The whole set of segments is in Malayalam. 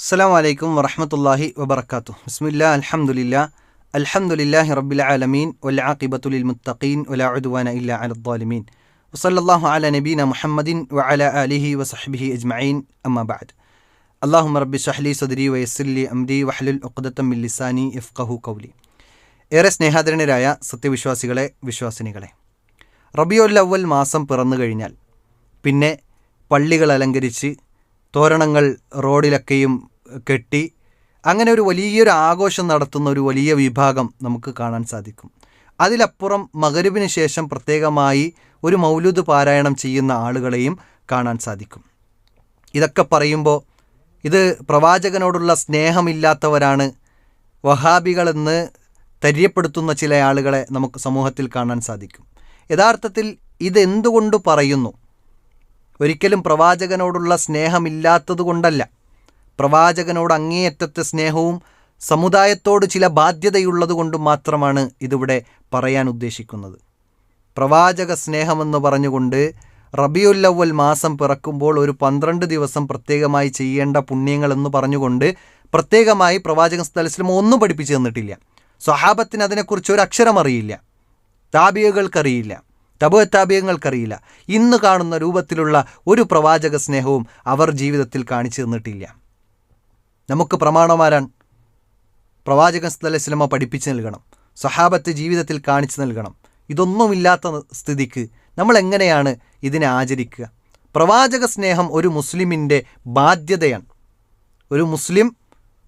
അസ്സാം വലൈക്കും വറഹമത്തല്ലാഹി വബർക്കാത്തു ബിസ്മില്ല അലഹമുല്ല അലഹമുല്ലാഹി റബ്ബിൽ ആലമീൻ വലാഖിബത്തുലിൽ മുത്തഖീൻ ഇല്ല അലദ്ദാലിമീൻ വസല്ലല്ലാഹു അല നബീന മുഹമ്മദിൻ വഅല അലിഹി വസഹ്ബിഹി അജ്മഈൻ. അമ്മാ അള്ളാഹു റബ്ബി ഷഹ്ലി സദരി വയസ്സില്ലി അംദി വഹലുൽ ഉഖ്ദത്തം ലിസാനി യഫ്ഖഹു ഖൗലി. ഏറെ സ്നേഹാദരണരായ സത്യവിശ്വാസികളെ വിശ്വാസിനികളെ. റബിയുൽ അവൽ മാസം പിറന്നു കഴിഞ്ഞാൽ പിന്നെ പള്ളികൾ അലങ്കരിച്ച് തോരണങ്ങൾ റോഡിലൊക്കെയും കെട്ടി അങ്ങനെ ഒരു വലിയൊരു ആഘോഷം നടത്തുന്ന ഒരു വലിയ വിഭാഗം നമുക്ക് കാണാൻ സാധിക്കും. അതിലപ്പുറം മകരുവിന് ശേഷം പ്രത്യേകമായി ഒരു മൗലൂദ് പാരായണം ചെയ്യുന്ന ആളുകളെയും കാണാൻ സാധിക്കും. ഇതൊക്കെ പറയുമ്പോൾ ഇത് പ്രവാചകനോടുള്ള സ്നേഹമില്ലാത്തവരാണ് വഹാബികളെന്ന് തര്യപ്പെടുത്തുന്ന ചില ആളുകളെ നമുക്ക് സമൂഹത്തിൽ കാണാൻ സാധിക്കും. യഥാർത്ഥത്തിൽ ഇതെന്തുകൊണ്ട് പറയുന്നു? ഒരിക്കലും പ്രവാചകനോടുള്ള സ്നേഹമില്ലാത്തത് കൊണ്ടല്ല പ്രവാചകനോട് അങ്ങേയറ്റത്തെ സ്നേഹവും സമുദായത്തോട് ചില ബാധ്യതയുള്ളതുകൊണ്ട് മാത്രമാണ് ഇതിവിടെ പറയാൻ ഉദ്ദേശിക്കുന്നത്. പ്രവാചക സ്നേഹമെന്ന് പറഞ്ഞുകൊണ്ട് റബിയുല്ലവൽ മാസം പിറക്കുമ്പോൾ ഒരു പന്ത്രണ്ട് ദിവസം പ്രത്യേകമായി ചെയ്യേണ്ട പുണ്യങ്ങളെന്ന് പറഞ്ഞുകൊണ്ട് പ്രത്യേകമായി പ്രവാചക സ്ഥലസ്ലം ഒന്നും പഠിപ്പിച്ചു തന്നിട്ടില്ല. സ്വഹാബത്തിന് അതിനെക്കുറിച്ച് ഒരു അക്ഷരം അറിയില്ല. താപികകൾക്കറിയില്ല. തബോ താബിയങ്ങൾക്കറിയില്ല ഇന്ന് കാണുന്ന രൂപത്തിലുള്ള ഒരു പ്രവാചക സ്നേഹവും അവർ ജീവിതത്തിൽ കാണിച്ചു തന്നിട്ടില്ല. നമുക്ക് പ്രമാണമാരാൻ പ്രവാചകൻ സിനിമ പഠിപ്പിച്ചു നൽകണം. സഹാബത്ത് ജീവിതത്തിൽ കാണിച്ചു നൽകണം. ഇതൊന്നുമില്ലാത്ത സ്ഥിതിക്ക് നമ്മൾ എങ്ങനെയാണ് ഇതിനെ ആചരിക്കുക? പ്രവാചക സ്നേഹം ഒരു മുസ്ലിമിന്റെ ബാധ്യതയാണ്. ഒരു മുസ്ലിം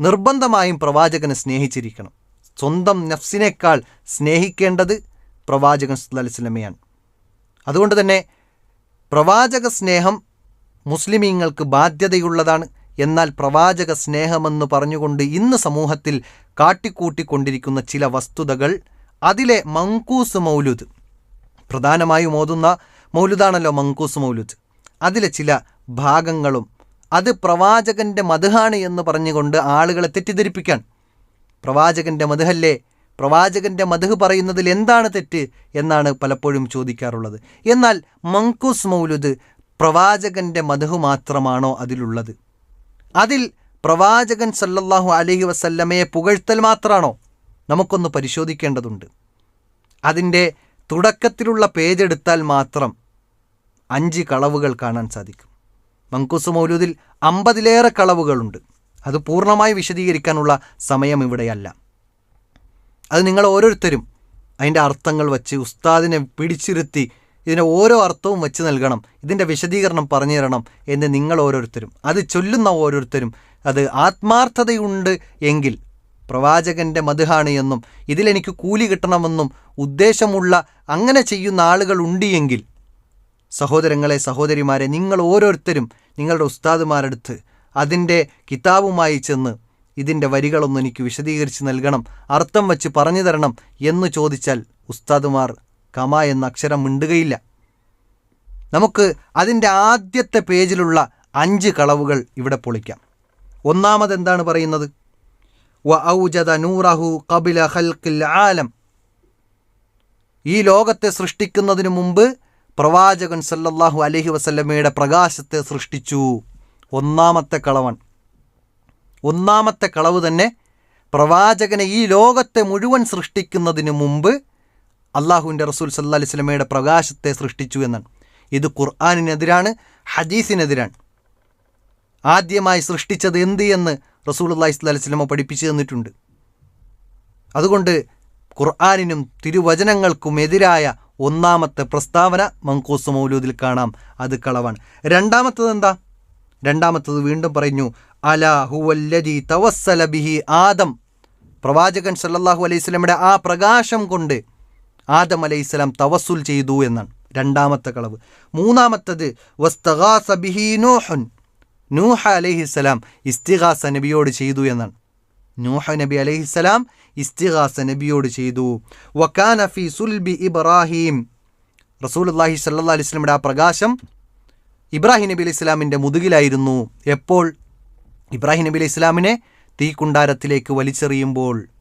നിർബന്ധമായും പ്രവാചകനെ സ്നേഹിച്ചിരിക്കണം. സ്വന്തം നഫ്സിനേക്കാൾ സ്നേഹിക്കേണ്ടത് പ്രവാചകൻ സ്വലമയാണ് അതുകൊണ്ട് തന്നെ പ്രവാചക സ്നേഹം മുസ്ലിമീങ്ങൾക്ക് ബാധ്യതയുള്ളതാണ്. എന്നാൽ പ്രവാചക സ്നേഹമെന്ന് പറഞ്ഞുകൊണ്ട് ഇന്ന് സമൂഹത്തിൽ കാട്ടിക്കൂട്ടിക്കൊണ്ടിരിക്കുന്ന ചില വസ്തുതകൾ അതിലെ മങ്കൂസ് മൗലുദ്. പ്രധാനമായും ഓതുന്ന മൗലുദാണല്ലോ മങ്കൂസ് മൗലുദ്. അതിലെ ചില ഭാഗങ്ങളും അത് പ്രവാചകന്റെ മധുഹാണ് എന്ന് പറഞ്ഞുകൊണ്ട് ആളുകളെ തെറ്റിദ്ധരിപ്പിക്കാൻ. പ്രവാചകന്റെ മധുഹല്ലേ? പ്രവാചകന്റെ മധു പറയുന്നതിൽ എന്താണ് തെറ്റ് എന്നാണ് പലപ്പോഴും ചോദിക്കാറുള്ളത്. എന്നാൽ മങ്കൂസ് മൗലുദ് പ്രവാചകന്റെ മധു മാത്രമാണോ അതിലുള്ളത്? അതിൽ പ്രവാചകൻ സല്ലല്ലാഹു അലഹി വസല്ലമയെ പുകഴ്ത്തൽ മാത്രമാണോ നമുക്കൊന്ന് പരിശോധിക്കേണ്ടതുണ്ട്. അതിന്റെ തുടക്കത്തിലുള്ള പേജ് എടുത്താൽ മാത്രം അഞ്ച് കളവുകൾ കാണാൻ സാധിക്കും. മങ്കൂസ് മൗലൂദിൽ അമ്പതിലേറെ കളവുകളുണ്ട്. അത് പൂർണമായി വിശദീകരിക്കാനുള്ള സമയം ഇവിടെയല്ല. അത് നിങ്ങൾ ഓരോരുത്തരും അതിന്റെ അർത്ഥങ്ങൾ വച്ച് ഉസ്താദിനെ പിടിച്ചിരുത്തി ഇതിന്റെ ഓരോ അർത്ഥവും വെച്ച് നൽകണം. ഇതിന്റെ വിശദീകരണം പറഞ്ഞു തരണം എന്ന് നിങ്ങൾ ഓരോരുത്തരും. അത് ചൊല്ലുന്ന ഓരോരുത്തരും. അത് ആത്മാർത്ഥതയുണ്ട് എങ്കിൽ പ്രവാചകന്റെ മധുഹാണ് എന്നും ഇതിലെനിക്ക് കൂലി കിട്ടണമെന്നും ഉദ്ദേശമുള്ള അങ്ങനെ ചെയ്യുന്ന ആളുകൾ ഉണ്ട് എങ്കിൽ സഹോദരങ്ങളെ സഹോദരിമാരെ നിങ്ങൾ ഓരോരുത്തരും നിങ്ങളുടെ ഉസ്താദുമാരടുത്ത് അതിന്റെ കിതാബുമായി ചെന്ന് ഇതിന്റെ വരികളൊന്നും എനിക്ക് വിശദീകരിച്ച് നൽകണം അർത്ഥം വച്ച് പറഞ്ഞു തരണം എന്ന് ചോദിച്ചാൽ ഉസ്താദുമാർ കമ എന്ന അക്ഷരം മിണ്ടുകയില്ല. നമുക്ക് അതിന്റെ ആദ്യത്തെ പേജിലുള്ള അഞ്ച് കളവുകൾ ഇവിടെ പൊളിക്കാം. ഒന്നാമത് എന്താണ് പറയുന്നത്? വ ഔജദ നൂറഹു കബില ഹൽക്കിൽ ആലം. ഈ ലോകത്തെ സൃഷ്ടിക്കുന്നതിന് മുമ്പ് പ്രവാചകൻ സല്ലല്ലാഹു അലഹി വസല്ലമയുടെ പ്രകാശത്തെ സൃഷ്ടിച്ചു. ഒന്നാമത്തെ കളവൻ. ഒന്നാമത്തെ കളവ് തന്നെ പ്രവാചകനെ ഈ ലോകത്തെ മുഴുവൻ സൃഷ്ടിക്കുന്നതിന് മുമ്പ് അള്ളാഹുവിന്റെ റസൂൽ സല്ലാ അലൈഹി സ്വലമയുടെ പ്രകാശത്തെ സൃഷ്ടിച്ചു എന്നാണ്. ഇത് ഖുർആാനിനെതിരാണ് ഹദീസിനെതിരാണ്. ആദ്യമായി സൃഷ്ടിച്ചത് എന്ത് എന്ന് റസൂൽ അള്ളാഹി സ്വല്ലാ അലൈഹി സ്വലമ പഠിപ്പിച്ചു തന്നിട്ടുണ്ട്. അതുകൊണ്ട് ഖുർആാനിനും തിരുവചനങ്ങൾക്കും എതിരായ ഒന്നാമത്തെ പ്രസ്താവന മങ്കൂസ് മൗലൂദിൽ കാണാം. അത് കളവാണ്. രണ്ടാമത്തത് എന്താ? രണ്ടാമത്തത് വീണ്ടും പറഞ്ഞു അല ഹുവല്ലജി തവസ്സല ബിഹി ആദം. പ്രവാചകൻ സല്ലാഹു അലൈഹി സ്വലമിയുടെ ആ പ്രകാശം കൊണ്ട് ആദം അലൈഹിസ്സലാം തവസുൽ ചെയ്തു എന്നാണ്. രണ്ടാമത്തെ കളവ്. മൂന്നാമത്തത് വസ്തഗാസ ബിഹി നൂഹുൻ. നൂഹ അലൈഹിസ്സലാം ഇസ്തിഗാസ നബിയോട് ചെയ്തു എന്നാണ്. നൂഹ നബി അലൈഹിസ്സലാം ഇസ്തിഗാസ നബിയോട് ചെയ്തു. വക്കാന സുൽബി ഇബ്രാഹിം. റസൂൽ അള്ളാഹി സല്ലാ അലൈഹി സ്വലമിയുടെ ആ പ്രകാശം ഇബ്രാഹിം നബി അലൈഹി ഇസ്ലാമിന്റെ മുതുകിലായിരുന്നു. എപ്പോൾ? ഇബ്രാഹിം നബി അലൈഹി ഇസ്ലാമിനെ തീക്കുണ്ടാരത്തിലേക്ക് വലിച്ചെറിയുമ്പോൾ.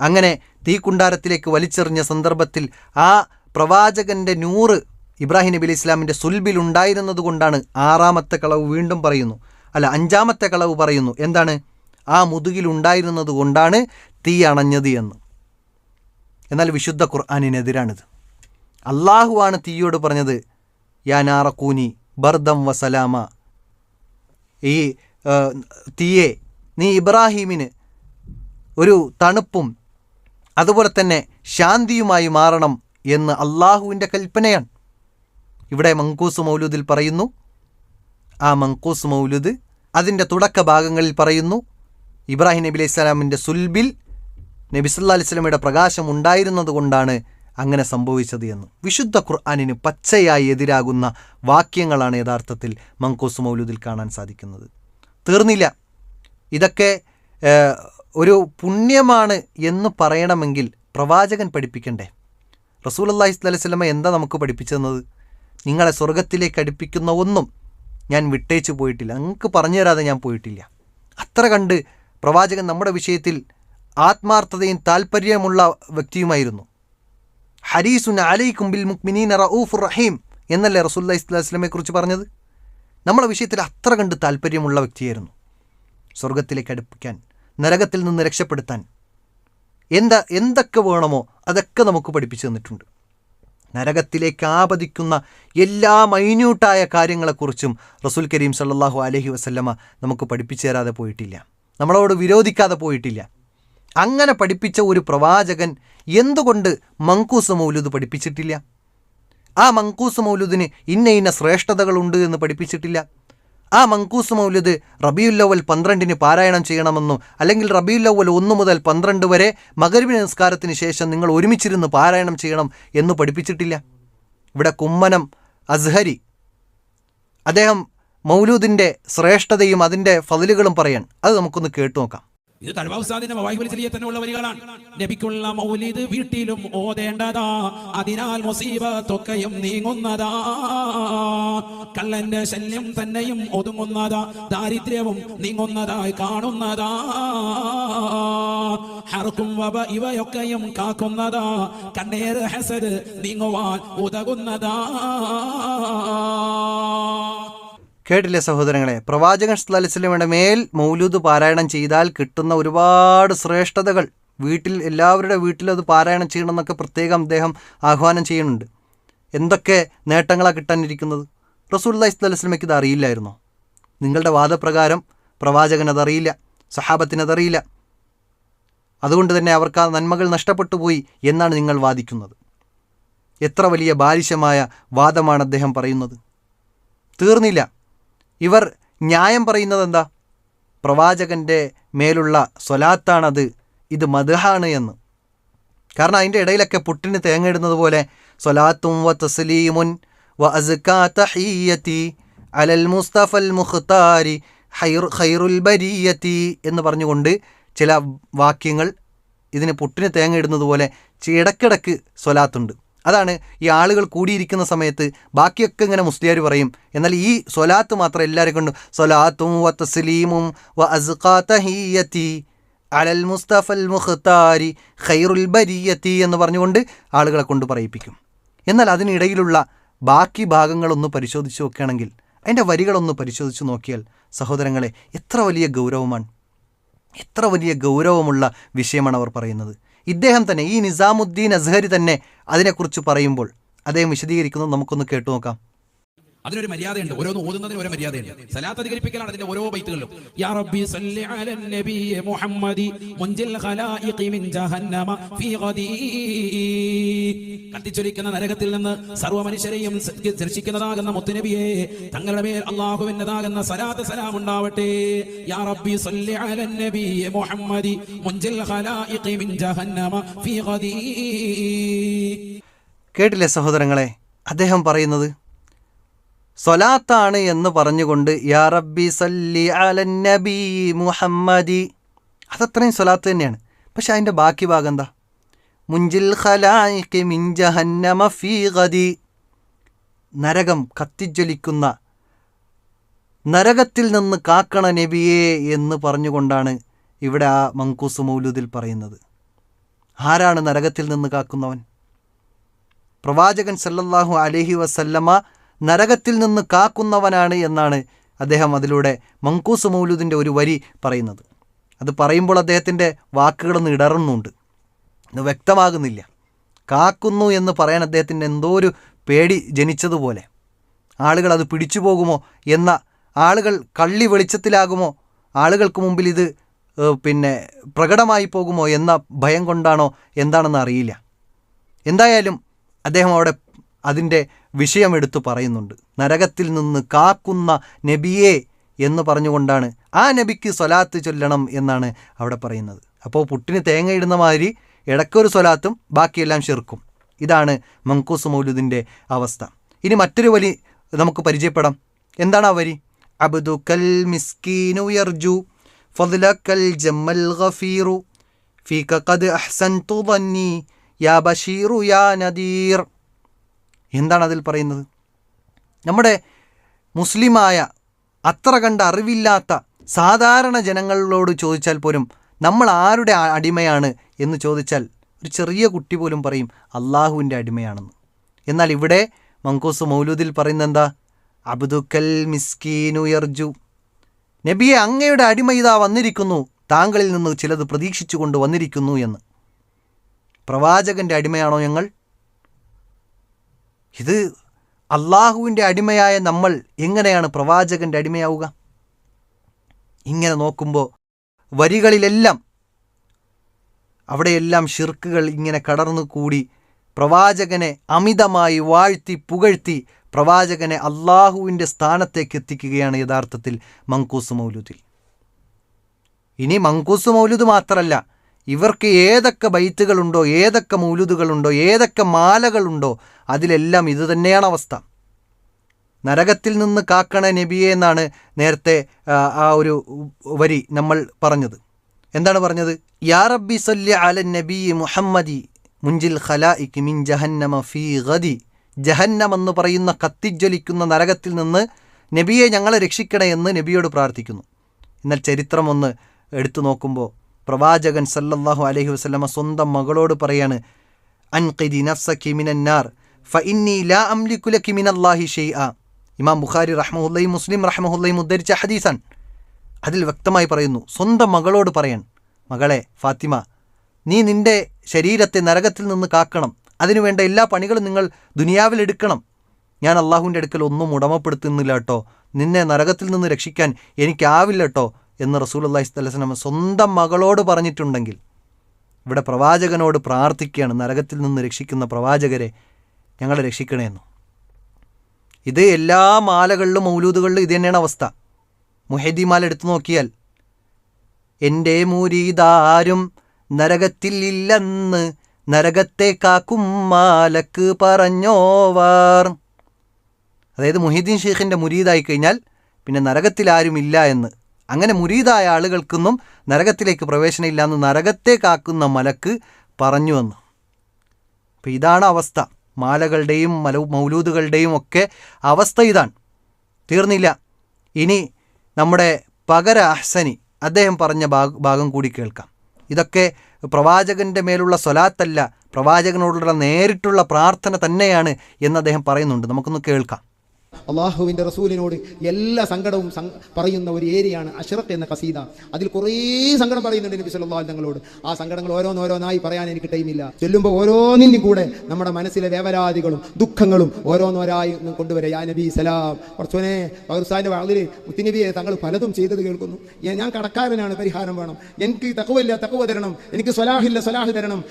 അങ്ങനെ തീക്കുണ്ടാരത്തിലേക്ക് വലിച്ചെറിഞ്ഞ സന്ദർഭത്തിൽ ആ പ്രവാചകന്റെ നൂറ് ഇബ്രാഹിം നബി അലി ഇസ്ലാമിന്റെ സുൽബിൽ ഉണ്ടായിരുന്നത് കൊണ്ടാണ് ആറാമത്തെ കളവ് വീണ്ടും പറയുന്നു. അല്ല അഞ്ചാമത്തെ കളവ് പറയുന്നു. എന്താണ്? ആ മുതുകിലുണ്ടായിരുന്നത് കൊണ്ടാണ് തീ അണഞ്ഞത് എന്ന്. എന്നാൽ വിശുദ്ധ ഖുർആാനിനെതിരാണിത്. അള്ളാഹുവാണ് തീയോട് പറഞ്ഞത് യാ നാറക്കൂനി ബർദം വസലാമ ഈ തീയെ നീ ഇബ്രാഹീമിന് ഒരു തണുപ്പും അതുപോലെ തന്നെ ശാന്തിയുമായി മാറണം എന്ന് അള്ളാഹുവിന്റെ കൽപ്പനയാണ്. ഇവിടെ മങ്കൂസ് മൗലൂദിൽ പറയുന്നു ആ മങ്കൂസ് മൗലൂദ് അതിന്റെ തുടക്ക ഭാഗങ്ങളിൽ പറയുന്നു ഇബ്രാഹിം നബി അലൈഹി സ്വലാമിന്റെ സുൽബിൽ നബി സല്ലാ അലൈഹി പ്രകാശം ഉണ്ടായിരുന്നത് കൊണ്ടാണ് അങ്ങനെ സംഭവിച്ചത് എന്ന്. വിശുദ്ധ ഖുർആാനിന് പച്ചയായി എതിരാകുന്ന വാക്യങ്ങളാണ് യഥാർത്ഥത്തിൽ മങ്കൂസ് മൗലൂദിൽ കാണാൻ സാധിക്കുന്നത്. തീർന്നില്ല. ഇതൊക്കെ ഒരു പുണ്യമാണ് എന്ന് പറയണമെങ്കിൽ പ്രവാചകൻ പഠിപ്പിക്കണ്ടേ? റസൂൽ അള്ളാഹി സ്വലമ എന്താ നമുക്ക് പഠിപ്പിച്ചു തന്നത് നിങ്ങളെ സ്വർഗത്തിലേക്ക് അടുപ്പിക്കുന്ന ഒന്നും ഞാൻ വിട്ടേച്ചു പോയിട്ടില്ല. നിങ്ങൾക്ക് പറഞ്ഞു തരാതെ ഞാൻ പോയിട്ടില്ല. അത്ര കണ്ട് പ്രവാചകൻ നമ്മുടെ വിഷയത്തിൽ ആത്മാർത്ഥതയും താല്പര്യമുള്ള വ്യക്തിയുമായിരുന്നു. ഹരീസുൻ അലൈക്കും ബിൽ മുക്മിനീൻ റഊഫുർ റഹീം എന്നല്ലേ റസൂല്ലാ ഇസ്ലാസ്ലമെ കുറിച്ച് പറഞ്ഞത്? നമ്മളെ വിഷയത്തിൽ അത്ര കണ്ട് താല്പര്യമുള്ള വ്യക്തിയായിരുന്നു. സ്വർഗത്തിലേക്ക് അടുപ്പിക്കാൻ നരകത്തിൽ നിന്ന് രക്ഷപ്പെടുത്താൻ. എന്താ എന്തൊക്കെ വേണമോ അതൊക്കെ നമുക്ക് പഠിപ്പിച്ചു തന്നിട്ടുണ്ട്. നരകത്തിലേക്ക് ആപതിക്കുന്ന എല്ലാ മൈന്യൂട്ടായ കാര്യങ്ങളെക്കുറിച്ചും റസൂൽ കരീം സല്ലാഹു അലഹി വസല്ലമ നമുക്ക് പഠിപ്പിച്ചു തരാതെ പോയിട്ടില്ല. നമ്മളോട് വിരോധിക്കാതെ പോയിട്ടില്ല. അങ്ങനെ പഠിപ്പിച്ച ഒരു പ്രവാചകൻ എന്തുകൊണ്ട് മങ്കൂസ് മൗലൂദ് പഠിപ്പിച്ചിട്ടില്ല? ആ മങ്കൂസ് മൗലൂദിന് ഇന്ന ഇന്ന ശ്രേഷ്ഠതകളുണ്ട് എന്ന് പഠിപ്പിച്ചിട്ടില്ല. ആ മങ്കൂസ് മൗലിദ് റബിയുല്ലവൽ പന്ത്രണ്ടിന് പാരായണം ചെയ്യണമെന്നും അല്ലെങ്കിൽ റബിയുല്ലവൽ ഒന്ന് മുതൽ പന്ത്രണ്ട് വരെ മകരവി നിസ്കാരത്തിന് ശേഷം നിങ്ങൾ ഒരുമിച്ചിരുന്ന് പാരായണം ചെയ്യണം എന്ന് പഠിപ്പിച്ചിട്ടില്ല. ഇവിടെ കുമ്മനം അസ്ഹരി. അദ്ദേഹം മൗലൂദിന്റെ ശ്രേഷ്ഠതയും അതിന്റെ ഫതിലുകളും പറയാൻ അത് നമുക്കൊന്ന് കേട്ടു നോക്കാം. ഇത് തഴവാസാദിന്റെ മവാഹിബുൽ ചെറിയ തന്നെ ഉള്ള വരികളാണ്. നബിക്കുള്ള മൗലിദ് വീട്ടിലും ഓതേണ്ടതാ. അതിനാൽ മുസീബത്തൊക്കെയും നീങ്ങുന്നതാ. കള്ളന്റെ ശല്യം തന്നെയും ഒതുങ്ങുന്നതാ. ദാരിദ്ര്യവും നീങ്ങുന്നതായി കാണുന്നതാ. ഹർക്കും വബ ഇവയൊക്കെയും കാക്കുന്നതാ. കണ്ണേർ ഹസദ് നീങ്ങുവാൻ ഉതകുന്നതാ. കേട്ടില്ലേ സഹോദരങ്ങളെ? പ്രവാചകൻ സ്ഥലസ്ലമയുടെ മേൽ മൗലൂദ് പാരായണം ചെയ്താൽ കിട്ടുന്ന ഒരുപാട് ശ്രേഷ്ഠതകൾ. വീട്ടിൽ എല്ലാവരുടെ വീട്ടിലും അത് പാരായണം ചെയ്യണമെന്നൊക്കെ പ്രത്യേകം അദ്ദേഹം ആഹ്വാനം ചെയ്യുന്നുണ്ട്. എന്തൊക്കെ നേട്ടങ്ങളാണ് കിട്ടാനിരിക്കുന്നത് റസൂല്ലാ ഇസ്ലാസ്ലമയ്ക്ക് ഇത് അറിയില്ലായിരുന്നോ? നിങ്ങളുടെ വാദപ്രകാരം പ്രവാചകൻ അതറിയില്ല സഹാബത്തിന് അതറിയില്ല. അതുകൊണ്ട് തന്നെ അവർക്ക് ആ നന്മകൾ നഷ്ടപ്പെട്ടു പോയി എന്നാണ് നിങ്ങൾ വാദിക്കുന്നത്. എത്ര വലിയ ബാലിശമായ വാദമാണ് അദ്ദേഹം പറയുന്നത്. തീർന്നില്ല. ഇവർ ന്യായം പറയുന്നത് എന്താ പ്രവാചകന്റെ മേലുള്ള സ്വലാത്താണത് ഇത് മദ്ഹാണ് എന്ന്. കാരണം അതിന്റെ ഇടയിലൊക്കെ പുട്ടിന് തേങ്ങയിടുന്നത് പോലെ സ്വലാത്തും വ തസ്ലീമുൻ വ അസ്കാ തഹീയത്തി അലൽ മുസ്തഫൽ മുഖ്താരി ഹൈർ ഖൈറുൽ ബരിയത്തി എന്ന് പറഞ്ഞുകൊണ്ട് ചില വാക്യങ്ങൾ ഇതിന് പുട്ടിന് തേങ്ങ ഇടുന്നത് പോലെ ഇടക്കിടക്ക് സ്വലാത്തുണ്ട്. അതാണ് ഈ ആളുകൾ കൂടിയിരിക്കുന്ന സമയത്ത് ബാക്കിയൊക്കെ ഇങ്ങനെ മുസ്ലിയാർ പറയും. എന്നാൽ ഈ സ്വലാത്ത് മാത്രം എല്ലാവരും കൊണ്ട് സ്വലാത്തും വ തസ്ലീമും വ അലൽ മുസ്തഫൽ മുഖ്താരി ഖൈറുൽ ബരിയത്തി എന്ന് പറഞ്ഞുകൊണ്ട് ആളുകളെ കൊണ്ട് പറയിപ്പിക്കും. എന്നാൽ അതിനിടയിലുള്ള ബാക്കി ഭാഗങ്ങളൊന്ന് പരിശോധിച്ച് നോക്കുകയാണെങ്കിൽ അതിന്റെ വരികളൊന്ന് പരിശോധിച്ച് നോക്കിയാൽ സഹോദരങ്ങളെ എത്ര വലിയ ഗൗരവമാണ്. എത്ര വലിയ ഗൗരവമുള്ള വിഷയമാണ് അവർ പറയുന്നത്. ഇദ്ദേഹം തന്നെ ഈ നിസാമുദ്ദീൻ അസ്ഹരി തന്നെ അതിനെക്കുറിച്ച് പറയുമ്പോൾ അദ്ദേഹം വിശദീകരിക്കുന്നത് നമുക്കൊന്ന് കേട്ടു നോക്കാം. അതിനൊരു മര്യാദയുണ്ട്. ഓരോന്ന് ഓതുന്നതിന് ഓരോ മര്യാദയുണ്ട്. സലാത്ത് അധികരിപ്പിക്കലാണ് അതിന്റെ ഓരോ ബൈത്തുകളിലും. യാ സല്ലി മുഹമ്മദി മുൻജിൽ ഖലായിഖി മിൻ ജഹന്നമ ഫീ ഗദീ നരകത്തിൽ നിന്ന് സർവ മനുഷ്യരെയും ദർശിക്കുന്നതാകുന്ന മുത്തുനബിയെ തങ്ങളുടെ മേൽ അള്ളാഹുവിന്റെതാകുന്ന സലാത്ത് സലാം ഉണ്ടാവട്ടെ. യാ റബ്ബി സല്ലി നബി മുഹമ്മദി മുൻജിൽ ഖലായിഖി മിൻ ജഹന്നമ ഫീ ഗദീ കേട്ടില്ലേ സഹോദരങ്ങളെ അദ്ദേഹം പറയുന്നത്? സ്വലാത്താണ് എന്ന് പറഞ്ഞുകൊണ്ട് യാ റബ്ബി സല്ലി അലൻ നബി മുഹമ്മദി. അതത്രയും സൊലാത്ത് തന്നെയാണ്. പക്ഷെ അതിന്റെ ബാക്കി ഭാഗം എന്താ? മുഞ്ചിൽ ജഹന്നമ ഫീ ഗദി. നരകം കത്തിജ്വലിക്കുന്ന നരകത്തിൽ നിന്ന് കാക്കണ നബിയെ എന്ന് പറഞ്ഞുകൊണ്ടാണ് ഇവിടെ ആ മങ്കൂസ് മൗലൂദിൽ പറയുന്നത്. ആരാണ് നരകത്തിൽ നിന്ന് കാക്കുന്നവൻ? പ്രവാചകൻ സല്ലല്ലാഹു അലഹി വസല്ലമ നരകത്തിൽ നിന്ന് കാക്കുന്നവനാണ് എന്നാണ് അദ്ദേഹം അതിലൂടെ മങ്കൂസ് മൗലൂദിന്റെ ഒരു വരി പറയുന്നത്. അത് പറയുമ്പോൾ അദ്ദേഹത്തിന്റെ വാക്കുകളൊന്ന് ഇടറുന്നുണ്ട്. ഇത് വ്യക്തമാകുന്നില്ല. കാക്കുന്നു എന്ന് പറയാൻ അദ്ദേഹത്തിന് എന്തോ ഒരു പേടി ജനിച്ചതുപോലെ. ആളുകൾ അത് പിടിച്ചു പോകുമോ എന്ന ആളുകൾ കള്ളി വെളിച്ചത്തിലാകുമോ? ആളുകൾക്ക് മുമ്പിൽ ഇത് പിന്നെ പ്രകടമായി പോകുമോ എന്ന ഭയം കൊണ്ടാണോ? എന്താണെന്ന് അറിയില്ല. എന്തായാലും അദ്ദേഹം അവിടെ അതിന്റെ വിഷയമെടുത്തു പറയുന്നുണ്ട്. നരകത്തിൽ നിന്ന് കാക്കുന്ന നബിയെ എന്ന് പറഞ്ഞുകൊണ്ടാണ് ആ നബിക്ക് സ്വലാത്ത് ചൊല്ലണം എന്നാണ് അവിടെ പറയുന്നത്. അപ്പോൾ പുട്ടിന് തേങ്ങ ഇടുന്ന മാതിരി ഇടയ്ക്കൊരു സ്വലാത്തും ബാക്കിയെല്ലാം ചെറുക്കും. ഇതാണ് മങ്കൂസ് മൗലുദിന്റെ അവസ്ഥ. ഇനി മറ്റൊരു വരി നമുക്ക് പരിചയപ്പെടാം. എന്താണ് ആ വരി? അബ്ദു കൽ മിസ്കീനു യർജു കൽ ജമ്മൽ ഗഫീറു ഫീക ഖദ് അഹ്സൻ ളന്നി യാ ബഷീറു യാ നദീർ. എന്താണ് അതിൽ പറയുന്നത്? നമ്മുടെ മുസ്ലിമായ അത്ര കണ്ട അറിവില്ലാത്ത സാധാരണ ജനങ്ങളോട് ചോദിച്ചാൽ പോലും നമ്മൾ ആരുടെ അടിമയാണ് എന്ന് ചോദിച്ചാൽ ഒരു ചെറിയ കുട്ടി പോലും പറയും അള്ളാഹുവിന്റെ അടിമയാണെന്ന്. എന്നാൽ ഇവിടെ മങ്കോസ് മൗലൂദിൽ പറയുന്നത് എന്താ അബ്ദുക്കൽ മിസ്കീനു യർജു. നബിയെ അങ്ങയുടെ അടിമ ഇതാ വന്നിരിക്കുന്നു താങ്കളിൽ നിന്ന് ചിലത് പ്രതീക്ഷിച്ചുകൊണ്ട് വന്നിരിക്കുന്നു എന്ന്. പ്രവാചകന്റെ അടിമയാണോ ഞങ്ങൾ? ഇത് അള്ളാഹുവിന്റെ അടിമയായ നമ്മൾ എങ്ങനെയാണ് പ്രവാചകന്റെ അടിമയാവുക? ഇങ്ങനെ നോക്കുമ്പോൾ വരികളിലെല്ലാം അവിടെയെല്ലാം ഷിർക്കുകൾ ഇങ്ങനെ കടർന്നു കൂടി പ്രവാചകനെ അമിതമായി വാഴ്ത്തി പുകഴ്ത്തി പ്രവാചകനെ അള്ളാഹുവിന്റെ സ്ഥാനത്തേക്ക് എത്തിക്കുകയാണ് യഥാർത്ഥത്തിൽ മങ്കൂസ് മൗലൂദിൽ. ഇനി മങ്കൂസ് മൗലൂദ് മാത്രമല്ല ഇവർക്ക് ഏതൊക്കെ ബൈത്തുകളുണ്ടോ ഏതൊക്കെ മൂലുതുകളുണ്ടോ ഏതൊക്കെ മാലകളുണ്ടോ അതിലെല്ലാം ഇത് തന്നെയാണ് അവസ്ഥ. നരകത്തിൽ നിന്ന് കാക്കണ നബിയെ എന്നാണ് നേരത്തെ ആ, ഒരു വരി നമ്മൾ പറഞ്ഞത്. എന്താണ് പറഞ്ഞത്? യാ റബ്ബി സല്ലി അല നബി മുഹമ്മദി മുഞ്ചിൽ ഖലായിക്ക് മിൻ ജഹന്നമ ഫീ ഗദി. ജഹന്നം എന്ന് പറയുന്ന കത്തിജ്വലിക്കുന്ന നരകത്തിൽ നിന്ന് നബിയെ ഞങ്ങളെ രക്ഷിക്കണേ എന്ന് നബിയോട് പ്രാർത്ഥിക്കുന്നു. എന്നാൽ ചരിത്രം ഒന്ന് എടുത്തു നോക്കുമ്പോൾ പ്രവാചകൻ സല്ലല്ലാഹു അലഹി വസല്ലമ സ്വന്തം മകളോട് പറയാണ് അൻഖിദി നഫ്സക്കി മിനന്നാർ ഫ ഇന്നി ലാ അംലിക്കു ലക്കി മിനല്ലാഹി ഷെയ്അ ഇമാം ബുഖാരി റഹ്മുല്ലയും മുസ്ലിം റഹ്മുല്ലയും ഉദ്ധരിച്ച ഹദീസാണ് അതിൽ വ്യക്തമായി പറയുന്നു സ്വന്തം മകളോട് പറയാൻ മകളെ ഫാത്തിമ നീ നിന്റെ ശരീരത്തെ നരകത്തിൽ നിന്ന് കാക്കണം. അതിനുവേണ്ട എല്ലാ പണികളും നിങ്ങൾ ദുനിയാവിൽ എടുക്കണം. ഞാൻ അള്ളാഹുവിന്റെ അടുക്കൽ ഒന്നും ഉടമപ്പെടുത്തുന്നില്ല കേട്ടോ നിന്നെ നരകത്തിൽ നിന്ന് രക്ഷിക്കാൻ എനിക്കാവില്ല കേട്ടോ എന്ന് റസൂൽ അള്ളാഹി സ്വലം സ്വന്തം മകളോട് പറഞ്ഞിട്ടുണ്ടെങ്കിൽ ഇവിടെ പ്രവാചകനോട് പ്രാർത്ഥിക്കുകയാണ് നരകത്തിൽ നിന്ന് രക്ഷിക്കുന്ന പ്രവാചകരെ ഞങ്ങളെ രക്ഷിക്കണേന്നു ഇത് എല്ലാ മാലകളിലും മൗലൂദുകളിലും ഇത് തന്നെയാണ് അവസ്ഥ. മുഹദി മുഹദ്ദിമാല എടുത്തു നോക്കിയാൽ എന്റെ മുരീതാരും നരകത്തിൽ ഇല്ലെന്ന് നരകത്തെ കാക്കും മാലക്ക് പറഞ്ഞോവാർ. അതായത് മുഹീദ്ദീൻ ഷെയ്ഖിന്റെ മുരീദായി കഴിഞ്ഞാൽ പിന്നെ നരകത്തിൽ ആരുമില്ല എന്ന്. അങ്ങനെ മുരീതായ ആളുകൾക്കൊന്നും നരകത്തിലേക്ക് പ്രവേശനമില്ല എന്ന് നരകത്തെ കാക്കുന്ന മലക്ക് പറഞ്ഞു വന്നു. അപ്പം ഇതാണ് അവസ്ഥ. മാലകളുടെയും മല മൗലൂദുകളുടെയും ഒക്കെ അവസ്ഥ ഇതാണ്. തീർന്നില്ല. ഇനി നമ്മുടെ പകര അഹ്സനി അദ്ദേഹം പറഞ്ഞ ഭാഗം കൂടി കേൾക്കാം. ഇതൊക്കെ പ്രവാചകന്റെ മേലുള്ള സ്വലാത്തല്ല. പ്രവാചകനോടുള്ള നേരിട്ടുള്ള പ്രാർത്ഥന തന്നെയാണ് എന്ന് അദ്ദേഹം പറയുന്നുണ്ട്. നമുക്കൊന്ന് കേൾക്കാം. അള്ളാഹുവിന്റെ റസൂലിനോട് എല്ലാ സങ്കടവും പറയുന്ന ഒരു ഏരിയയാണ് അഷറത്ത് എന്ന കസീദ അതിൽ കുറേ സങ്കടം പറയുന്നുണ്ട് നബി അലൈഹി തങ്ങളോട് ആ സങ്കടങ്ങൾ ഓരോന്നോരോന്നായി പറയാൻ എനിക്ക് ടൈമില്ല ചൊല്ലുമ്പോൾ ഓരോന്നിനും കൂടെ നമ്മുടെ മനസ്സിലെ വേവലാതികളും ദുഃഖങ്ങളും ഓരോന്നോരായി കൊണ്ടുവരെ. യാ നബി സലാം. കുറച്ചോനെ പകർസാന്റെ വളരെ മുത്തിനബിയെ തങ്ങൾ പലതും ചെയ്തത് കേൾക്കുന്നു. ഞാൻ കടക്കാരനാണ് പരിഹാരം വേണം. എനിക്ക് തക്കവില്ല തക്കവ് തരണം. എനിക്ക് സ്വലാഹില്ല സ്വലാഹ് തരണം.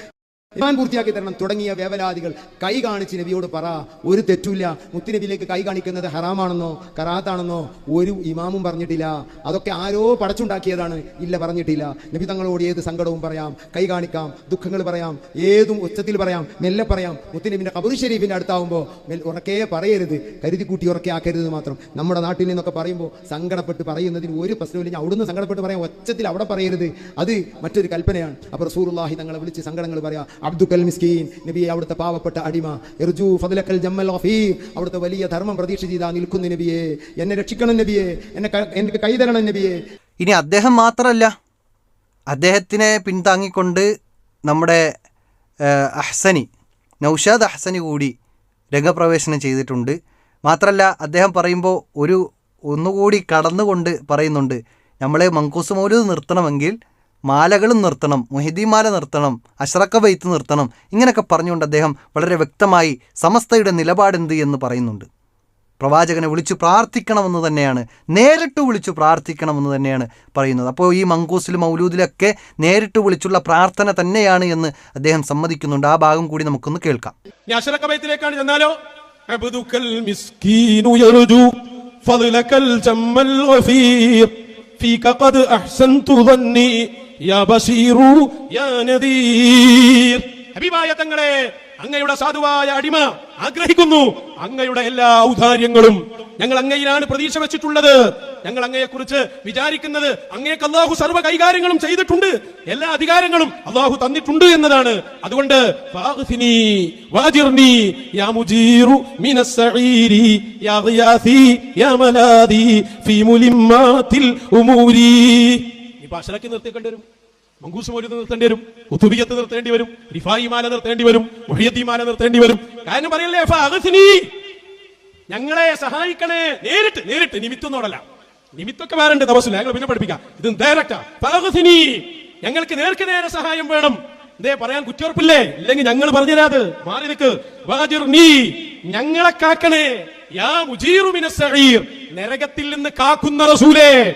ഇമാൻ പൂർത്തിയാക്കി തരണം. തുടങ്ങിയ വേവലാദികൾ കൈ കാണിച്ച് നബിയോട് പറ ഒരു തെറ്റുമില്ല. മുത്തുനബിയിലേക്ക് കൈ കാണിക്കുന്നത് ഹറാമാണെന്നോ കറാത്താണെന്നോ ഒരു ഇമാമും പറഞ്ഞിട്ടില്ല. അതൊക്കെ ആരോ പടച്ചുണ്ടാക്കിയതാണ്. ഇല്ല പറഞ്ഞിട്ടില്ല. നബി തങ്ങളോട് ഏത് സങ്കടവും പറയാം. കൈ കാണിക്കാം ദുഃഖങ്ങൾ പറയാം ഏതും ഉച്ചത്തിൽ പറയാം മെല്ലെ പറയാം. മുത്തിനബിന്റെ കബുർ ഷരീഫിന്റെ അടുത്താവുമ്പോൾ ഉറക്കെ പറയരുത്. കരുതി കൂട്ടി ഉറക്കെ ആക്കരുത് മാത്രം. നമ്മുടെ നാട്ടിൽ നിന്നൊക്കെ പറയുമ്പോൾ സങ്കടപ്പെട്ട് പറയുന്നതിന് ഒരു പ്രശ്നമില്ല ഞാൻ അവിടുന്ന് സങ്കടപ്പെട്ട് പറയാം ഒച്ചത്തിൽ അവിടെ പറയരുത്. അത് മറ്റൊരു കൽപ്പനയാണ്. അപ്പോൾ റസൂറുല്ലാഹി തങ്ങളെ വിളിച്ച് സങ്കടങ്ങൾ പറയാം. അബ്ദുക്കൽ മിസ്കീൻ നബിയെ അവിടുത്തെ പാവപ്പെട്ട അടിമ. എർജു ഫദലക്കൽ ജമ്മൽ ഗഫീർ അവിടുത്തെ വലിയ ധർമ്മം പ്രതീക്ഷ ചെയ്താ നിൽക്കുന്ന നബിയെ. എന്നെ രക്ഷിക്കണം നബിയെ. എന്നെ എനിക്ക് കൈ തരണം നബിയെ. ഇനി അദ്ദേഹം മാത്രമല്ല അദ്ദേഹത്തിനെ പിന്താങ്ങിക്കൊണ്ട് നമ്മുടെ അഹ്സനി നൗഷാദ് അഹ്സനി കൂടി രംഗപ്രവേശനം ചെയ്തിട്ടുണ്ട്. മാത്രമല്ല അദ്ദേഹം പറയുമ്പോൾ ഒരു ഒന്നുകൂടി കടന്നുകൊണ്ട് പറയുന്നുണ്ട് നമ്മൾ മങ്കൂസ് മൗലൂദ് നിർത്തണമെങ്കിൽ മാലകളും നിർത്തണം മൊഹിദിമാല നിർത്തണം അഷ്റക്ക ബൈത്ത് നിർത്തണം ഇങ്ങനെയൊക്കെ പറഞ്ഞുകൊണ്ട് അദ്ദേഹം വളരെ വ്യക്തമായി സമസ്തയുടെ നിലപാടെന്ത് എന്ന് പറയുന്നുണ്ട്. പ്രവാചകനെ വിളിച്ചു പ്രാർത്ഥിക്കണമെന്ന് തന്നെയാണ് നേരിട്ട് വിളിച്ചു പ്രാർത്ഥിക്കണമെന്ന് തന്നെയാണ് പറയുന്നത്. അപ്പോൾ ഈ മങ്കൂസിലും മൗലൂദിലൊക്കെ നേരിട്ട് വിളിച്ചുള്ള പ്രാർത്ഥന തന്നെയാണ് എന്ന് അദ്ദേഹം സമ്മതിക്കുന്നുണ്ട്. ആ ഭാഗം കൂടി നമുക്കൊന്ന് കേൾക്കാം. ഞാൻ തങ്ങളെ അങ്ങയുടെ സാധുവായ അടിമ ആഗ്രഹിക്കുന്നു. അങ്ങയുടെ എല്ലാ ഔദാര്യങ്ങളും ഞങ്ങൾ അങ്ങയിലാണ് പ്രതീക്ഷ വെച്ചിട്ടുള്ളത്. ഞങ്ങൾ അങ്ങയെക്കുറിച്ച് വിചാരിക്കുന്നത് അങ്ങേക്ക് അള്ളാഹു സർവ കൈകാര്യങ്ങളും ചെയ്തിട്ടുണ്ട്. എല്ലാ അധികാരങ്ങളും അള്ളാഹു തന്നിട്ടുണ്ട് എന്നതാണ്. അതുകൊണ്ട് ഉമൂരി. ഇപ്പൊ അശലക്ക് നിർത്തിക്കേണ്ടി വരും. മങ്കൂസ് മൗലിദ് നിർത്തേണ്ടി വരും. കുത്തുബിയത്ത് നിർത്തേണ്ടി വരും. റിഫായി മാല നിർത്തേണ്ടി വരും. മുഹിയത്തി മാല നിർത്തേണ്ടി വരും. കാരണം പറയല്ലേ ഞങ്ങളെ സഹായിക്കണേ. നേരിട്ട് നേരിട്ട്. നിമിത്തൊന്നോടല്ല. നിമിത്തൊക്കെ വേറുണ്ട് തപസ്സില്ല ഞങ്ങൾ പിന്നെ പഠിപ്പിക്കാം. ഇത് ഡയറക്റ്റാ പാകസിനി ഞങ്ങൾക്ക് നേർക്ക് നേരെ സഹായം വേണം. ഇതേ പറയാൻ കുറ്റോർപ്പില്ലേ ഇല്ലെങ്കിൽ ഞങ്ങൾ പറഞ്ഞുതരാത് മാറി നിൽക്ക് നീ ഞങ്ങളെ കാക്കണേ. യാ സഈർ. നരകത്തിൽ നിന്ന് കാക്കുന്ന റസൂലേ.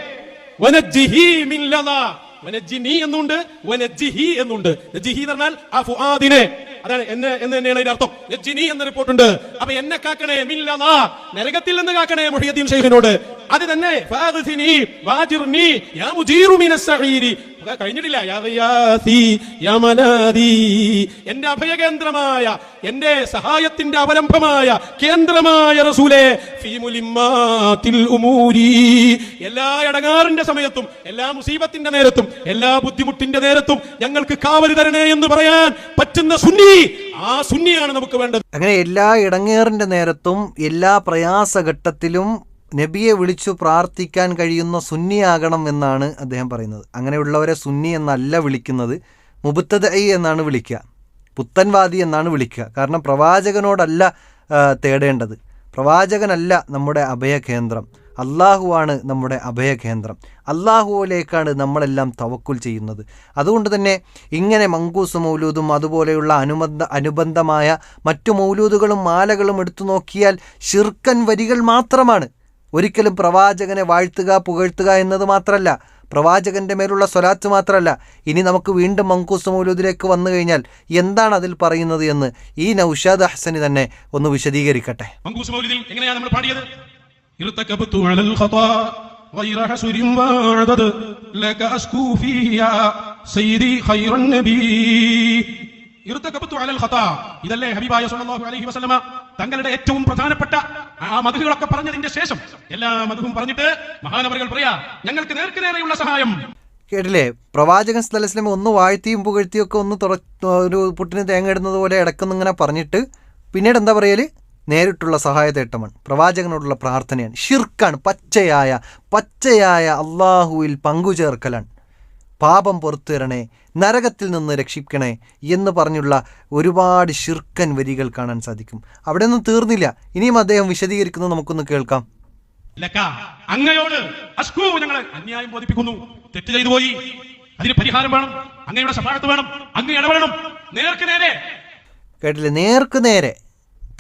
എന്നുണ്ട് എന്നുണ്ട്. പറഞ്ഞാൽ ആ ഫുആദിനെ. അതാണ് എന്നെ എന്ന് തന്നെയാണ് അതിന്റെ അർത്ഥം. എന്ന റിപ്പോർട്ടുണ്ട് അപ്പൊ എന്നെ കാക്കണേ മില്ലതാ നരകത്തിൽ നിന്ന് കാക്കണേ മുഹിയദ്ദീൻ ഷെയ്ഖിനോട്. അത് തന്നെ. കഴിഞ്ഞിട്ടില്ല. എന്റെ അഭയകേന്ദ്രമായ എന്റെ സഹായത്തിന്റെ അവലംബമായ കേന്ദ്രമായ റസൂലെ എല്ലാ ഇടങ്ങാറിന്റെ സമയത്തും എല്ലാ മുസീബത്തിന്റെ നേരത്തും എല്ലാ ബുദ്ധിമുട്ടിന്റെ നേരത്തും ഞങ്ങൾക്ക് കാവൽ തരണേ എന്ന് പറയാൻ പറ്റുന്ന സുന്നി ആ സുന്നിയാണ് നമുക്ക് വേണ്ടത്. അങ്ങനെ എല്ലാ ഇടങ്ങേറിന്റെ നേരത്തും എല്ലാ പ്രയാസഘട്ടത്തിലും നബിയെ വിളിച്ചു പ്രാർത്ഥിക്കാൻ കഴിയുന്ന സുന്നിയാകണം എന്നാണ് അദ്ദേഹം പറയുന്നത്. അങ്ങനെയുള്ളവരെ സുന്നി എന്നല്ല വിളിക്കുന്നത് മുബത്തദൈ എന്നാണ് വിളിക്കുക പുത്തൻവാദി എന്നാണ് വിളിക്കുക. കാരണം പ്രവാചകനോടല്ല തേടേണ്ടത്. പ്രവാചകനല്ല നമ്മുടെ അഭയകേന്ദ്രം. അള്ളാഹുവാണ് നമ്മുടെ അഭയകേന്ദ്രം. അള്ളാഹുവിലേക്കാണ് നമ്മളെല്ലാം തവക്കുൽ ചെയ്യുന്നത്. അതുകൊണ്ട് തന്നെ ഇങ്ങനെ മങ്കൂസ് മൗലൂദും അതുപോലെയുള്ള അനുബന്ധ അനുബന്ധമായ മറ്റു മൗലൂദുകളും മാലകളും എടുത്തു നോക്കിയാൽ ഷിർക്കൻ വരികൾ മാത്രമാണ്. ഒരിക്കലും പ്രവാചകനെ വാഴ്ത്തുക പുകഴ്ത്തുക എന്നത് മാത്രമല്ല പ്രവാചകന്റെ മേലുള്ള സ്വലാത്ത് മാത്രമല്ല ഇനി നമുക്ക് വീണ്ടും മങ്കൂസ് മൗലൂദിലേക്ക് വന്നു കഴിഞ്ഞാൽ എന്താണ് അതിൽ പറയുന്നത് എന്ന് ഈ നൌഷാദ് അഹ്സനി തന്നെ ഒന്ന് വിശദീകരിക്കട്ടെ മങ്കൂസ് മൗലിദിൽ എങ്ങനെയാണ് നമ്മൾ പാടിയത് ارتكبت على الخطا غير حسر وعدد لك أشكو فيها سيدي خير النبي ارتكبت على الخطا ഇതല്ലേ ഹബീബായ സല്ലല്ലാഹു അലൈഹി വസല്ലമ തങ്ങളുടെ ഏറ്റവും പ്രധാനപ്പെട്ട ആ മധുകളൊക്കെ പറഞ്ഞതിന്റെ ശേഷം എല്ലാ മധുവും പറഞ്ഞിട്ട് മഹാനവറുകൾ പറയാ ഞങ്ങൾക്ക് നേർക്ക് നേരെയുള്ള സഹായം. കേട്ടില്ലേ? പ്രവാചകൻ സ്ഥലസ്ലം ഒന്ന് വാഴ്ത്തിയും പുകഴ്ത്തിയും ഒക്കെ ഒന്ന് തുറ ഒരു പുട്ടിന് തേങ്ങ ഇടുന്നത് പോലെ ഇടക്കുന്നിങ്ങനെ പറഞ്ഞിട്ട് പിന്നീട് എന്താ പറയൽ? നേരിട്ടുള്ള സഹായതേട്ടമാണ് പ്രവാചകനോടുള്ള പ്രാർത്ഥനയാണ്. ഷിർക്കാണ് പച്ചയായ പച്ചയായ അള്ളാഹുവിൽ പങ്കുചേർക്കലാണ്. പാപം പുറത്തു തരണേ നരകത്തിൽ നിന്ന് രക്ഷിക്കണേ എന്ന് പറഞ്ഞുള്ള ഒരുപാട് ശിർക്കൻ വരികൾ കാണാൻ സാധിക്കും. അവിടെ ഒന്നും തീർന്നില്ല. ഇനിയും അദ്ദേഹം വിശദീകരിക്കുന്നത് നമുക്കൊന്ന് കേൾക്കാം. അങ്ങയോട് അസ്കു ഞങ്ങളെ അന്യായം ബോധിപ്പിക്കുന്നു. തെറ്റ് ചെയ്തു പോയി. അതിന് പരിഹാരം വേണം. അങ്ങയുടെ സഭാഗത്ത് വേണം. അങ്ങ് ഇടപെടണം. നേർക്ക് നേരെ. കേട്ടില്ലേ? നേർക്ക് നേരെ.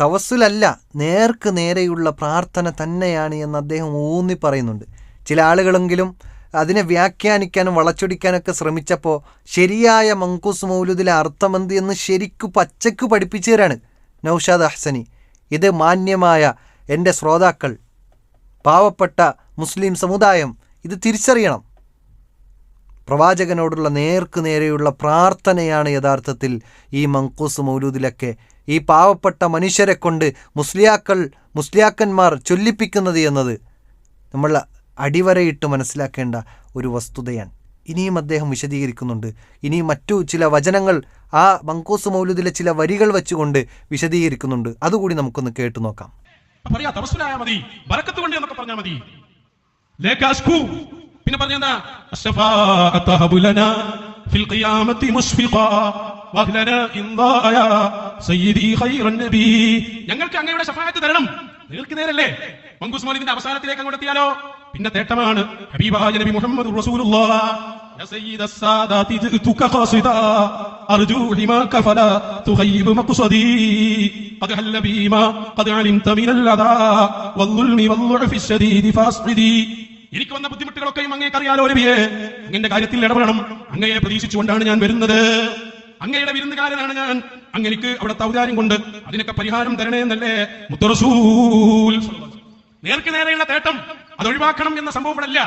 തവസ്സിലല്ല. നേർക്ക് നേരെയുള്ള പ്രാർത്ഥന തന്നെയാണ് എന്ന് അദ്ദേഹം ഊന്നി പറയുന്നുണ്ട്. ചില ആളുകളെങ്കിലും അതിനെ വ്യാഖ്യാനിക്കാനും വളച്ചൊടിക്കാനൊക്കെ ശ്രമിച്ചപ്പോൾ ശരിയായ മങ്കൂസ് മൗലുദിലെ അർത്ഥമെന്ത് എന്ന് ശരിക്കു പച്ചക്ക് പഠിപ്പിച്ചു തരാണ് നൗഷാദ് അഹ്സനി. ഇത് മാന്യമായ എന്റെ ശ്രോതാക്കൾ പാവപ്പെട്ട മുസ്ലിം സമുദായം ഇത് തിരിച്ചറിയണം. പ്രവാചകനോടുള്ള നേർക്ക് നേരെയുള്ള പ്രാർത്ഥനയാണ് യഥാർത്ഥത്തിൽ ഈ മങ്കൂസ് മൗലൂദിലൊക്കെ ഈ പാവപ്പെട്ട മനുഷ്യരെ കൊണ്ട് മുസ്ലിയാക്കൾ മുസ്ലിയാക്കന്മാർ ചൊല്ലിപ്പിക്കുന്നത് എന്നത്. നമ്മൾ അടിവരയിട്ട് മനസ്സിലാക്കേണ്ട ഒരു വസ്തുതയാണ്. ഇനിയും അദ്ദേഹം വിശദീകരിക്കുന്നുണ്ട്. ഇനിയും മറ്റു ചില വചനങ്ങൾ ആ മങ്കോസ് മൗലുദിലെ ചില വരികൾ വെച്ചുകൊണ്ട് വിശദീകരിക്കുന്നുണ്ട്. അതുകൂടി നമുക്കൊന്ന് കേട്ടു നോക്കാം. കൊണ്ട് പിന്നെ ഞങ്ങൾക്ക് അങ്ങയുടെ സഫായത്ത് തരണം. നേരല്ലേ? മങ്കുസ് മൗലിദിന്റെ അവസാനത്തിലേക്ക് അങ്ങോട്ട് എത്തിയാലോ? പിന്നെ തേട്ടമാണ് ഹബീബായ നബി മുഹമ്മദ് റസൂലുള്ളാഹ് يا سيد السادات جئتك قاصدا أرجو حماك فلا تغيب مقصدي قد هل بما قد علمت من الأذى والظلم والضعف الشديد فاصعدي എനിക്ക് വന്ന ബുദ്ധിമുട്ടുകളൊക്കെയും അങ്ങേക്ക് അറിയാലോ നബിയെ അങ്ങന്റെ കാര്യത്തിൽ ഇടപെടണം അങ്ങയെ പ്രതീക്ഷിച്ചുകൊണ്ടാണ് ഞാൻ വരുന്നത് അങ്ങയുടെ വിരുന്നുകാരനാണ് ഞാൻ അങ്ങനിക്ക് അവിടെ ഔദാര്യം കൊണ്ട് അതിനൊക്കെ പരിഹാരം തരണേ എന്നല്ലേ മുത്തറസൂൽ നേർക്ക് നേരെയുള്ള തേട്ടം അത് ഒഴിവാക്കണം എന്ന സംഭവം ഇവിടെ അല്ല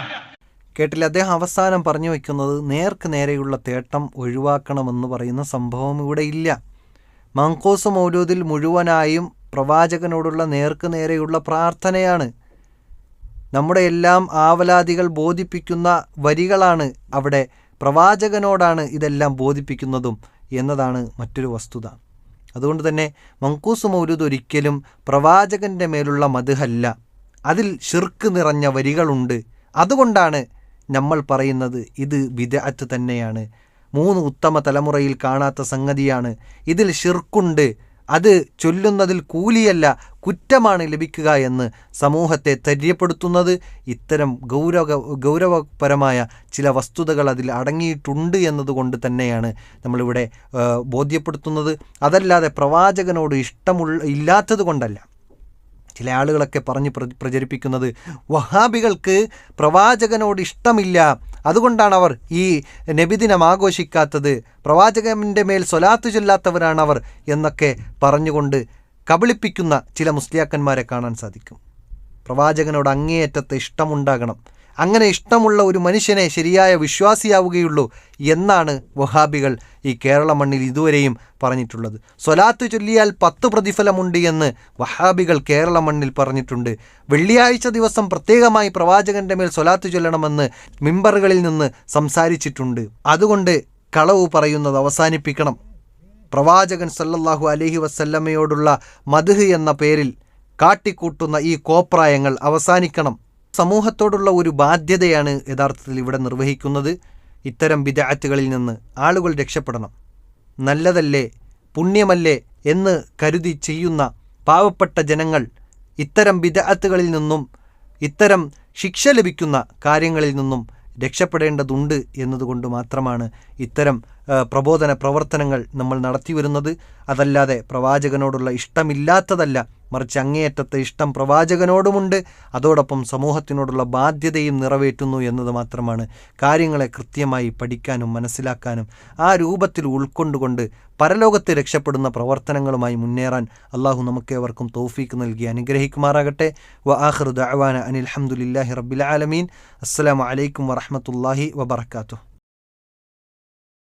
കേട്ടില്ല? അദ്ദേഹം അവസാനം പറഞ്ഞു വയ്ക്കുന്നത് നേർക്ക് നേരെയുള്ള തേട്ടം ഒഴിവാക്കണമെന്ന് പറയുന്ന സംഭവം ഇവിടെ ഇല്ല. മങ്കോസ് മൗലൂദിൽ മുഴുവനായും പ്രവാചകനോടുള്ള നേർക്ക് നേരെയുള്ള പ്രാർത്ഥനയാണ്. നമ്മുടെ എല്ലാം ആവലാദികൾ ബോധിപ്പിക്കുന്ന വരികളാണ് അവിടെ. പ്രവാചകനോടാണ് ഇതെല്ലാം ബോധിപ്പിക്കുന്നതും എന്നതാണ് മറ്റൊരു വസ്തുത. അതുകൊണ്ട് തന്നെ മങ്കൂസ് മൗലൂദ് ഒരിക്കലും പ്രവാചകന്റെ മേലുള്ള മധുഹല്ല. അതിൽ ഷിർക്ക് നിറഞ്ഞ വരികളുണ്ട്. അതുകൊണ്ടാണ് നമ്മൾ പറയുന്നത് ഇത് വിദഅത്ത് തന്നെയാണ്. മൂന്ന് ഉത്തമ തലമുറയിൽ കാണാത്ത സംഗതിയാണ്. ഇതിൽ ഷിർക്കുണ്ട് അത് ചൊല്ലുന്നതിൽ കൂലിയല്ല കുറ്റമാണ് ലഭിക്കുക എന്ന് സമൂഹത്തെ തര്യപ്പെടുത്തുന്നത്. ഇത്തരം ഗൗരവ ഗൗരവപരമായ ചില വസ്തുതകൾ അതിൽ അടങ്ങിയിട്ടുണ്ട് എന്നതുകൊണ്ട് തന്നെയാണ് നമ്മളിവിടെ ബോധ്യപ്പെടുത്തുന്നത്. അതല്ലാതെ പ്രവാചകനോട് ഇഷ്ടമുള്ള ഇല്ലാത്തത് കൊണ്ടല്ല. ചില ആളുകളൊക്കെ പറഞ്ഞ് പ്ര- പ്രചരിപ്പിക്കുന്നത് വഹാബികൾക്ക് പ്രവാചകനോട് ഇഷ്ടമില്ല. അതുകൊണ്ടാണ് അവർ ഈ നബിദിനം ആഘോഷിക്കാത്തത്. പ്രവാചകന്റെ മേൽ സ്വലാത്തു ചൊല്ലാത്തവരാണ് അവർ എന്നൊക്കെ പറഞ്ഞുകൊണ്ട് കബളിപ്പിക്കുന്ന ചില മുസ്ലിയാക്കന്മാരെ കാണാൻ സാധിക്കും. പ്രവാചകനോട് അങ്ങേയറ്റത്തെ ഇഷ്ടമുണ്ടാകണം. അങ്ങനെ ഇഷ്ടമുള്ള ഒരു മനുഷ്യനെ ശരിയായ വിശ്വാസിയാവുകയുള്ളൂ എന്നാണ് വഹാബികൾ ഈ കേരള മണ്ണിൽ ഇതുവരെയും പറഞ്ഞിട്ടുള്ളത്. സ്വലാത്ത് ചൊല്ലിയാൽ പത്ത് പ്രതിഫലമുണ്ട് എന്ന് വഹാബികൾ കേരള മണ്ണിൽ പറഞ്ഞിട്ടുണ്ട്. വെള്ളിയാഴ്ച ദിവസം പ്രത്യേകമായി പ്രവാചകന്റെ മേൽ സ്വലാത്ത് ചൊല്ലണമെന്ന് മിമ്പറുകളിൽ നിന്ന് സംസാരിച്ചിട്ടുണ്ട്. അതുകൊണ്ട് കളവ് പറയുന്നത് അവസാനിപ്പിക്കണം. പ്രവാചകൻ സല്ലല്ലാഹു അലഹി വസല്ലമയോടുള്ള മധുഹ് എന്ന പേരിൽ കാട്ടിക്കൂട്ടുന്ന ഈ കോപ്രായങ്ങൾ അവസാനിക്കണം. സമൂഹത്തോടുള്ള ഒരു ബാധ്യതയാണ് യഥാർത്ഥത്തിൽ ഇവിടെ നിർവഹിക്കുന്നത്. ഇത്തരം വിദാറ്റുകളിൽ നിന്ന് ആളുകൾ രക്ഷപ്പെടണം. നല്ലതല്ലേ പുണ്യമല്ലേ എന്ന് കരുതി ചെയ്യുന്ന പാവപ്പെട്ട ജനങ്ങൾ ഇത്തരം വിദാത്തുകളിൽ നിന്നും ഇത്തരം ശിക്ഷ ലഭിക്കുന്ന കാര്യങ്ങളിൽ നിന്നും രക്ഷപ്പെടേണ്ടതുണ്ട് എന്നതുകൊണ്ട് മാത്രമാണ് ഇത്തരം പ്രബോധന പ്രവർത്തനങ്ങൾ നമ്മൾ നടത്തിവരുന്നത്. അതല്ലാതെ പ്രവാചകനോടുള്ള ഇഷ്ടമില്ലാത്തതല്ല മറിച്ച് അങ്ങേയറ്റത്തെ ഇഷ്ടം പ്രവാചകനോടുമുണ്ട്. അതോടൊപ്പം സമൂഹത്തിനോടുള്ള ബാധ്യതയും നിറവേറ്റുന്നു എന്നത് മാത്രമാണ് കാര്യങ്ങളെ കൃത്യമായി പഠിക്കാനും മനസ്സിലാക്കാനും ആ രൂപത്തിൽ ഉൾക്കൊണ്ടുകൊണ്ട് പരലോകത്തെ രക്ഷപ്പെടുന്ന പ്രവർത്തനങ്ങളുമായി മുന്നേറാൻ അള്ളാഹു നമുക്കേവർക്കും തൗഫീക്ക് നൽകി അനുഗ്രഹിക്കുമാറാകട്ടെ. വ ആഹ്റുദ് ദഅവാന അനിൽ ഹംദുലില്ലാഹി റബ്ബിൽ ആലമീൻ. അസ്സലാമു അലൈക്കും വറഹ്മത്തുള്ളാഹി വബറകാതുഹു.